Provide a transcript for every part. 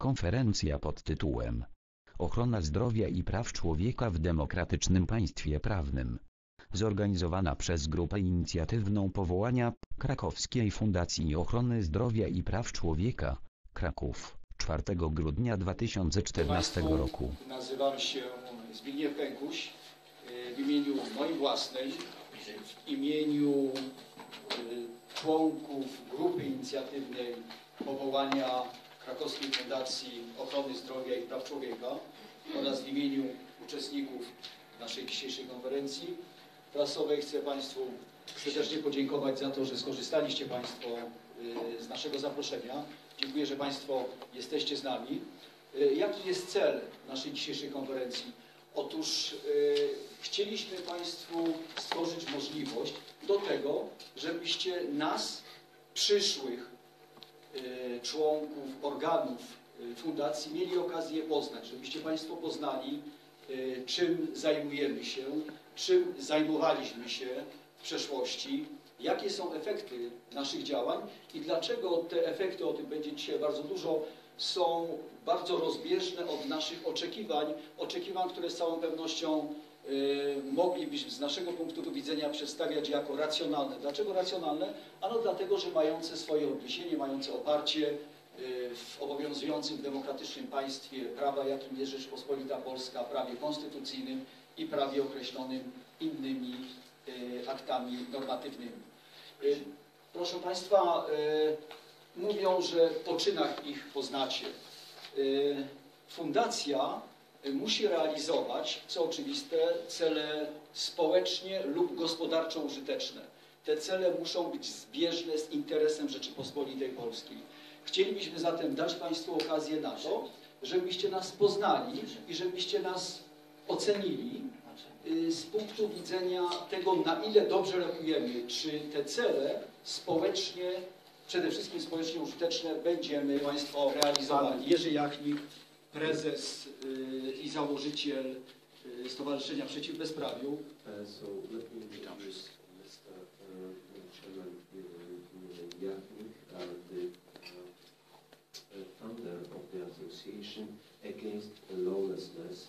Konferencja pod tytułem Ochrona zdrowia i praw człowieka w demokratycznym państwie prawnym. Zorganizowana przez grupę inicjatywną powołania Krakowskiej Fundacji Ochrony Zdrowia i Praw Człowieka, Kraków, 4 grudnia 2014 Państwu, roku. Nazywam się Zbigniew Pękuś. y, W imieniu moim własnej, w imieniu y, członków grupy inicjatywnej powołania Krakowskiej Fundacji Ochrony Zdrowia i Praw Człowieka oraz w imieniu uczestników naszej dzisiejszej konferencji prasowej chcę Państwu serdecznie podziękować za to, że skorzystaliście Państwo y, z naszego zaproszenia. Dziękuję, że Państwo jesteście z nami. Y, Jaki jest cel naszej dzisiejszej konferencji? Otóż y, chcieliśmy Państwu stworzyć możliwość do tego, żebyście nas, przyszłych członków organów y, fundacji, mieli okazję poznać, żebyście Państwo poznali, y, czym zajmujemy się, czym zajmowaliśmy się w przeszłości, jakie są efekty naszych działań i dlaczego te efekty, o tym będzie dzisiaj bardzo dużo, są bardzo rozbieżne od naszych oczekiwań, oczekiwań, które z całą pewnością moglibyśmy z naszego punktu widzenia przedstawiać jako racjonalne. Dlaczego racjonalne? Ano dlatego, że mające swoje odniesienie, mające oparcie y, w obowiązującym w demokratycznym państwie prawa, jakim jest Rzeczpospolita Polska, prawie konstytucyjnym i prawie określonym innymi y, aktami normatywnymi. Y, Proszę Państwa, y, mówią, że po czynach ich poznacie. Y, Fundacja y, musi realizować, co oczywiste, cele społecznie lub gospodarczo użyteczne. Te cele muszą być zbieżne z interesem Rzeczypospolitej Polskiej. Chcielibyśmy zatem dać Państwu okazję na to, żebyście nas poznali i żebyście nas ocenili y, z punktu widzenia tego, na ile dobrze rokujemy, czy te cele społecznie, przede wszystkim społecznie użyteczne będziemy Państwo realizowali. Jerzy Jachnik, prezes y, i założyciel y, Stowarzyszenia Przeciw Bezprawiu. Founder of the Association Against Lawlessness.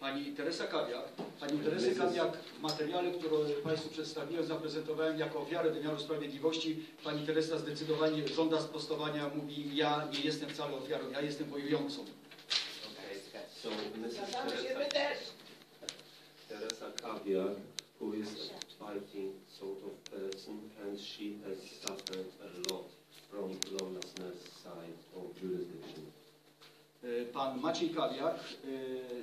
Pani Teresa Kawiak. Pani Teresę Kawiak w materiale, który Państwu przedstawiłem, zaprezentowałem jako ofiarę wymiaru sprawiedliwości. Pani Teresa zdecydowanie żąda sprostowania, mówi ja nie jestem wcale ofiarą, ja jestem wojującą. Okay. So się, Teresa, Kaviak, who is a fighting sort of person, and she has suffered a lot from lawlessness side of jurisdiction. Pan Maciej Kawiak, e,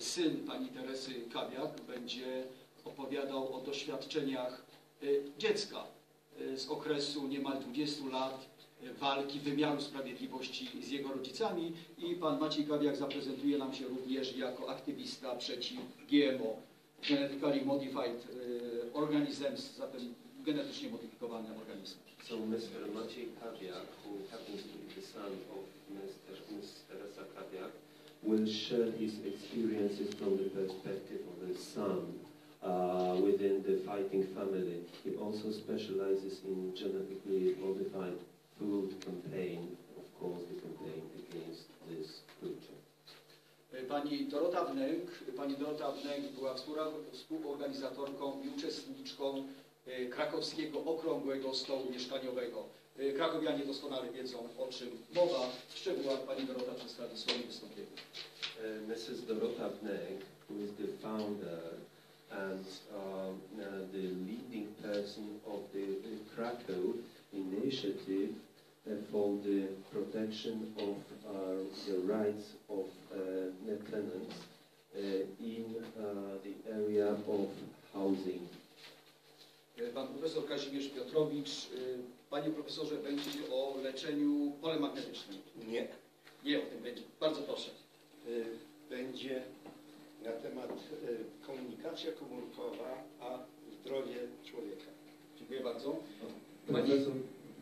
syn pani Teresy Kawiak, będzie opowiadał o doświadczeniach e, dziecka e, z okresu niemal 20 lat e, walki wymiaru sprawiedliwości z jego rodzicami i pan Maciej Kawiak zaprezentuje nam się również jako aktywista przeciw GMO, Genetically Modified Organisms, zatem genetycznie modyfikowane organizmy. So Mr. Maciej who happens to be the son of Mr. Teresa will share his experiences from the perspective of the son uh, within the fighting family. He also specializes in genetically modified food campaign, of course the campaign against this creature. Pani Dorota Wnęk, pani Dorota Wnęk była współorganizatorką i uczestniczką e, krakowskiego okrągłego stołu mieszkaniowego. E, Krakowianie doskonale wiedzą o czym mowa. W szczegółach pani Dorota przedstawi swoje wystąpienie. Uh, Mrs. Dorota Bnek, who is the founder and um, uh, the leading person of the Krakow initiative uh, for the protection of uh, the rights of uh, tenants uh, in uh, the area of housing. E, Pan profesor Kazimierz Piotrowicz. Panie profesorze, będzie o leczeniu polem magnetycznym. Nie. Nie o tym będzie. Bardzo proszę. Y, Będzie na temat y, komunikacja komórkowa, a zdrowie człowieka. Dziękuję bardzo. Pani... Professor,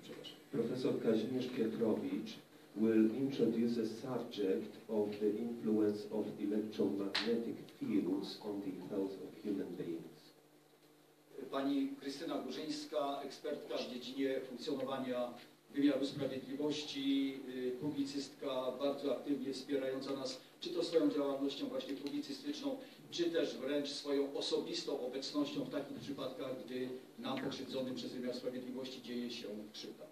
Przepraszam. Professor Kazimierz Piotrowicz will introduce a subject of the influence of electromagnetic fields on the health of human beings. Pani Krystyna Górzyńska, ekspertka w dziedzinie funkcjonowania wymiaru sprawiedliwości, y, publicystka bardzo aktywnie wspierająca nas, czy to swoją działalnością właśnie publicystyczną, czy też wręcz swoją osobistą obecnością w takich przypadkach, gdy nam pokrzywdzonym przez wymiar sprawiedliwości dzieje się krzywda.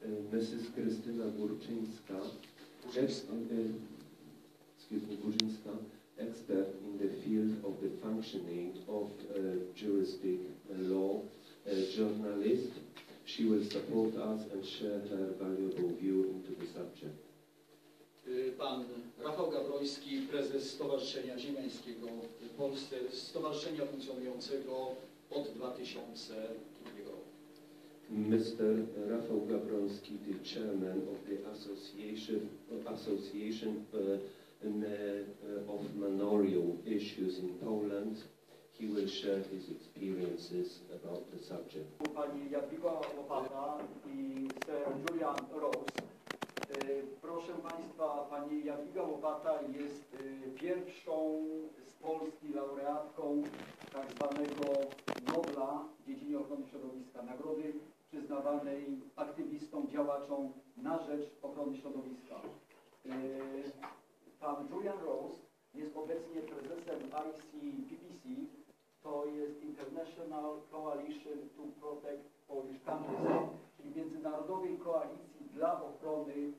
Uh, Mrs. Krystyna Górczyńska, ex, uh, excuse me, Górzyńska, expert in the field of the functioning of uh, juristic uh, law, journalist. She will support us and share her valuable view into the subject. Y, Pan Rafał Gawroński, prezes Stowarzyszenia Ziemiańskiego w Polsce, stowarzyszenia funkcjonującego od 2002 roku. Mr. Rafał Gawroński, the chairman of the association, association uh, of manorial issues in Poland. He will share his experiences about the subject. pani Jadwiga Łopata i Sir Julian Rose. Y, Proszę Państwa, pani Jadwiga Łopata jest y, pierwszą z Polski laureatką tak zwanego Nobla w dziedzinie ochrony środowiska, nagrody przyznawanej aktywistom, działaczom na rzecz ochrony środowiska. Y, Pan Julian Rose jest obecnie ICPPC, to jest International Coalition to Protect Polish Countryside, czyli międzynarodowej koalicji dla ochrony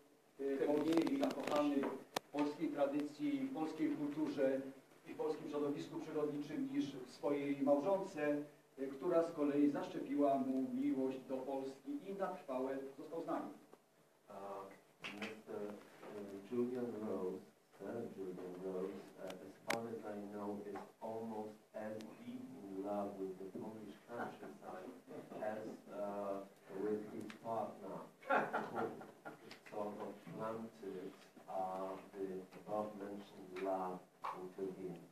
polskiej, zakochanych polskiej tradycji, polskiej kulturze i polskim środowisku przyrodniczym niż w swojej małżonce, y, która z kolei zaszczepiła mu miłość do Polski i na trwałe został z nami. Uh, Mr. Julian is almost as deep in love with the Polish countryside as uh, with his partner, who sort of planted uh, the above-mentioned love into him.